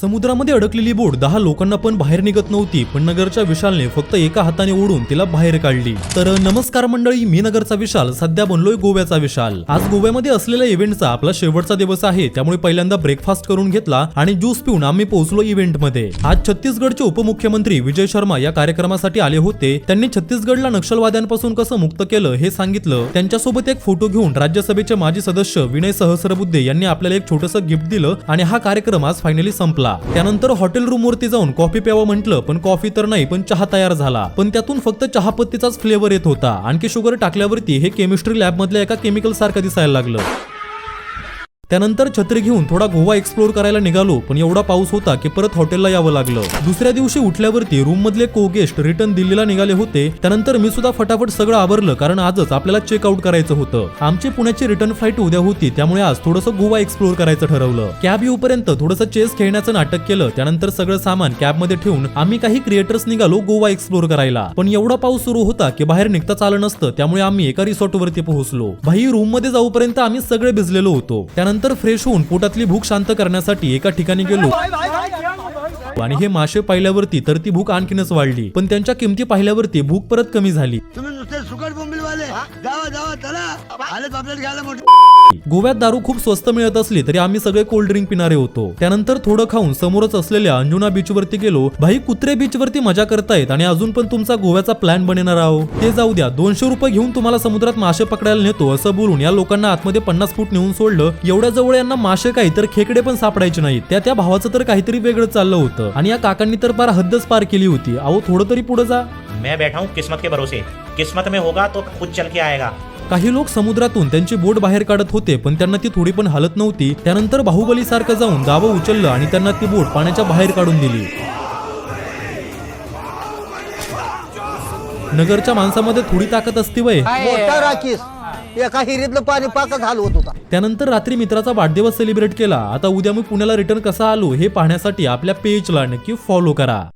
समुद्रामध्ये अडकलेली बोट दहा लोकांना पण बाहेर निघत नव्हती पण नगरच्या विशालने फक्त एका हाताने ओढून तिला बाहेर काढली. तर नमस्कार मंडळी मी नगरचा विशाल सध्या बनलोय गोव्याचा विशाल. आज गोव्यामध्ये असलेल्या इव्हेंटचा आपला शेवटचा दिवस आहे त्यामुळे पहिल्यांदा ब्रेकफास्ट करून घेतला आणि ज्यूस पिऊन आम्ही पोहोचलो इव्हेंटमध्ये आज छत्तीसगडचे उपमुख्यमंत्री विजय शर्मा या कार्यक्रमासाठी आले होते. त्यांनी छत्तीसगडला नक्षलवाद्यांपासून कसं मुक्त केलं हे सांगितलं. त्यांच्यासोबत एक फोटो घेऊन राज्यसभेचे माजी सदस्य विनय सहस्रबुद्धे यांनी आपल्याला एक छोटंसं गिफ्ट दिलं आणि हा कार्यक्रम आज फायनली संपला. त्यानंतर हॉटेल रूम वरती जाऊन कॉफी प्यावं म्हटलं पण कॉफी तर नाही पण चहा तयार झाला. पण त्यातून फक्त चहापत्तीचाच फ्लेवर येत होता. आणखी शुगर टाकल्यावरती हे केमिस्ट्री लॅब मधल्या एका केमिकल सारखं दिसायला लागलं. त्यानंतर छत्री घेऊन थोडा गोवा एक्सप्लोर करायला निघालो पण एवढा पाऊस होता की परत हॉटेलला यावं लागलं. दुसऱ्या दिवशी उठल्यावरती रूम मधले को गेस्ट रिटर्न दिल्लीला निघाले होते. त्यानंतर मी सुद्धा फटाफट सगळं आवरलं कारण आजच आपल्याला चेकआउट करायचं होतं. आमची पुण्याची रिटर्न फ्लाईट उद्या होती त्यामुळे आज थोडंसं गोवा एक्सप्लोर करायचं ठरवलं. कॅब येऊपर्यंत थोडंसं चेस खेळण्याचं नाटक केलं त्यानंतर सगळं सामान कॅबमध्ये ठेवून आम्ही काही क्रिएटर्स निघालो गोवा एक्सप्लोर करायला. पण एवढा पाऊस सुरू होता की बाहेर निघता आलं नसतं त्यामुळे आम्ही एका रिसॉर्ट वरती पोहोचलो. भाई रूममध्ये जाऊपर्यंत आम्ही सगळे भिजलेलो होतो. त्यानंतर फ्रेश होऊन पोटातली भूक शांत करण्यासाठी एका ठिकाणी गेलो. आणि हे मासे पाहिल्यावरती तर ती भूक आणखीनच वाढली. पण त्यांच्या किमती पाहिल्यावरती भूक परत कमी झाली. जावा जावा चला. आले घ्यायला मोठे. गोव्यात दारू खूप स्वस्त मिळत असली तरी आम्ही सगळे कोल्ड ड्रिंक पिणारे होतो. त्यानंतर थोडं खाऊन समोरच असलेल्या अंजुना बीच वरती गेलो. भाई कुत्रे बीच वरती मजा करतायत आणि अजून पण तुमचा गोव्याचा प्लॅन बनणार आहो ते जाऊ द्या. दोनशे रुपये घेऊन तुम्हाला समुद्रात मासे पकडायला नेतो असं बोलून या लोकांना आतमध्ये पन्नास फूट नेऊन सोडलं. एवढ्या जवळ यांना मासे काही तर खेकडे पण सापडायचे नाहीत. त्या त्या भावाचं तर काहीतरी वेगळं चाललं होतं. आणि या काकांनी तर पार हद्दच पार केली होती. अहो थोडं तरी पुढे जा. मैं बैठा हूँ किस्मत के भरोसे. किस्मत में होगा तो खुद चल के आएगा। काही लोक समुद्रातून त्यांची बोट बाहेर काढत होते पण त्यांना ती थोडी पण हालत नव्हती. त्यानंतर बाहुबली सारखं जाऊन दाबं उचललं आणि त्यांना ती बोट पाण्याच्या बाहेर काढून दिली. नगरच्या माणसामध्ये थोडी ताकद असते वय. मोठा राखीस. एका हिरीतलं पाणी पाकच हलवत होता त्यानंतर रात्री मित्राचा वाढदिवस सेलिब्रेट केला. आता उद्या मी पुण्याला रिटर्न कसा आलो हे पाहण्यासाठी आपल्या पेजला नक्की फॉलो करा.